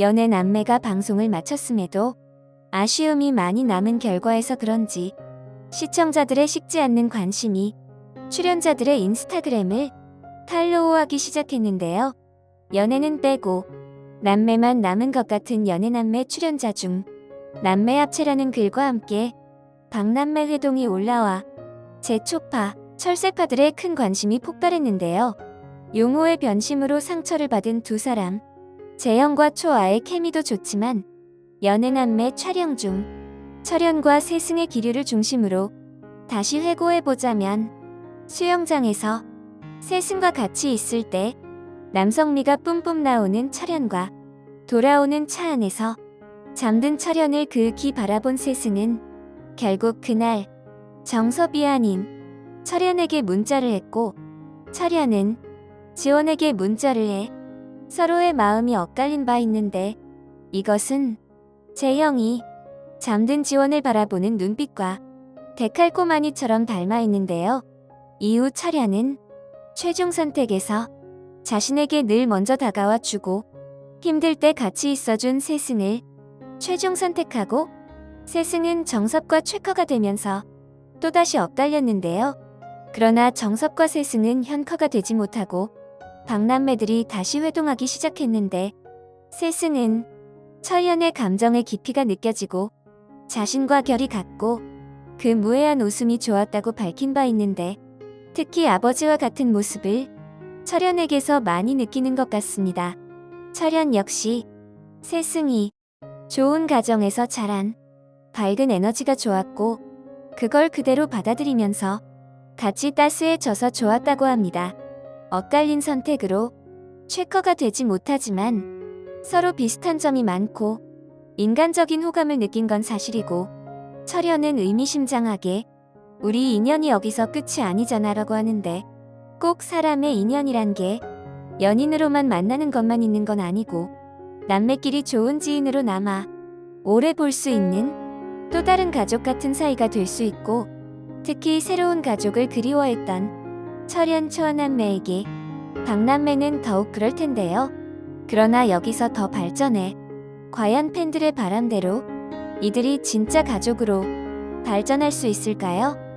연애 남매가 방송을 마쳤음에도 아쉬움이 많이 남은 결과에서 그런지 시청자들의 식지 않는 관심이 출연자들의 인스타그램을 팔로우하기 시작했는데요. 연애는 빼고 남매만 남은 것 같은 연애 남매 출연자 중 남매 합체라는 글과 함께 박남매 회동이 올라와 제초파, 철새파들의 큰 관심이 폭발했는데요. 용호의 변심으로 상처를 받은 두 사람. 재영과 초아의 케미도 좋지만 연애 남매 촬영 중 철현과 세승의 기류를 중심으로 다시 회고해보자면 수영장에서 세승과 같이 있을 때 남성미가 뿜뿜 나오는 철현과 돌아오는 차 안에서 잠든 철현을 그윽히 바라본 세승은 결국 그날 정섭이 아닌 철현에게 문자를 했고 철현은 지원에게 문자를 해 서로의 마음이 엇갈린 바 있는데 이것은 재영이 잠든 지원을 바라보는 눈빛과 데칼코마니처럼 닮아 있는데요. 이후 철현은 최종 선택에서 자신에게 늘 먼저 다가와 주고 힘들 때 같이 있어준 세승을 최종 선택하고 세승은 정섭과 최커가 되면서 또다시 엇갈렸는데요. 그러나 정섭과 세승은 현커가 되지 못하고 박남매들이 다시 회동하기 시작했는데 세승은 철현의 감정의 깊이가 느껴지고 자신과 결이 같고 그 무해한 웃음이 좋았다고 밝힌 바 있는데 특히 아버지와 같은 모습을 철현에게서 많이 느끼는 것 같습니다. 철현 역시 세승이 좋은 가정에서 자란 밝은 에너지가 좋았고 그걸 그대로 받아들이면서 같이 따스해져서 좋았다고 합니다. 엇갈린 선택으로 최커가 되지 못하지만 서로 비슷한 점이 많고 인간적인 호감을 느낀 건 사실이고 철현은 의미심장하게 우리 인연이 여기서 끝이 아니잖아 라고 하는데 꼭 사람의 인연이란 게 연인으로만 만나는 것만 있는 건 아니고 남매끼리 좋은 지인으로 남아 오래 볼 수 있는 또 다른 가족 같은 사이가 될 수 있고 특히 새로운 가족을 그리워했던 철현 초원남매에게 박남매는 더욱 그럴 텐데요. 그러나 여기서 더 발전해 과연 팬들의 바람대로 이들이 진짜 가족으로 발전할 수 있을까요?